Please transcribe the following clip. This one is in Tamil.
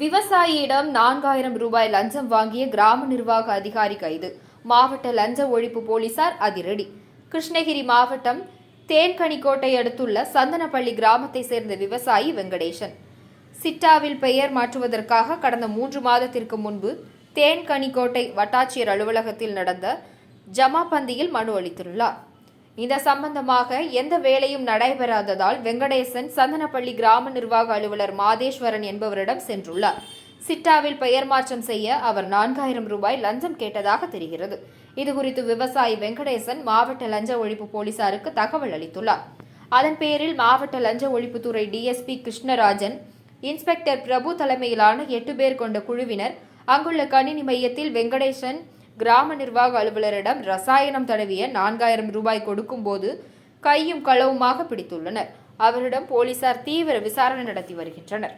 விவசாயியிடம் நான்காயிரம் ரூபாய் லஞ்சம் வாங்கிய கிராம நிர்வாக அதிகாரி கைது. மாவட்ட லஞ்ச ஒழிப்பு போலீசார் அதிரடி. கிருஷ்ணகிரி மாவட்டம் தேன்கனிக்கோட்டை அடுத்துள்ள சந்தனப்பள்ளி கிராமத்தை சேர்ந்த விவசாயி வெங்கடேசன். சிட்டாவில் பெயர் மாற்றுவதற்காக கடந்த மூன்று மாதத்திற்கு முன்பு தேன்கனிக்கோட்டை வட்டாட்சியர் அலுவலகத்தில் நடந்த ஜமாபந்தியில் மனு அளித்துள்ளார். இந்த சம்பந்தமாக எந்த வேலையும் நடைபெறாததால் வெங்கடேசன் சந்தனப்பள்ளி கிராம நிர்வாக அலுவலர் மாதேஸ்வரன் என்பவரிடம் சென்றுள்ளார். சிட்டாவில் பெயர் மாற்றம் செய்ய அவர் நான்காயிரம் ரூபாய் லஞ்சம் கேட்டதாக தெரிகிறது. இதுகுறித்து விவசாயி வெங்கடேசன் மாவட்ட லஞ்ச ஒழிப்பு போலீசாருக்கு தகவல் அளித்துள்ளார். அதன் பேரில் மாவட்ட லஞ்ச ஒழிப்புத்துறை டிஎஸ்பி கிருஷ்ணராஜன் இன்ஸ்பெக்டர் பிரபு தலைமையிலான எட்டு பேர் கொண்ட குழுவினர் அங்குள்ள கணினி மையத்தில் வெங்கடேசன் கிராம நிர்வாக அலுவலரிடம் ரசாயனம் தடவிய நான்காயிரம் ரூபாய் கொடுக்கும்போது கையும் களவுமாக பிடித்துள்ளனர். அவரிடம் போலீசார் தீவிர விசாரணை நடத்தி வருகின்றனர்.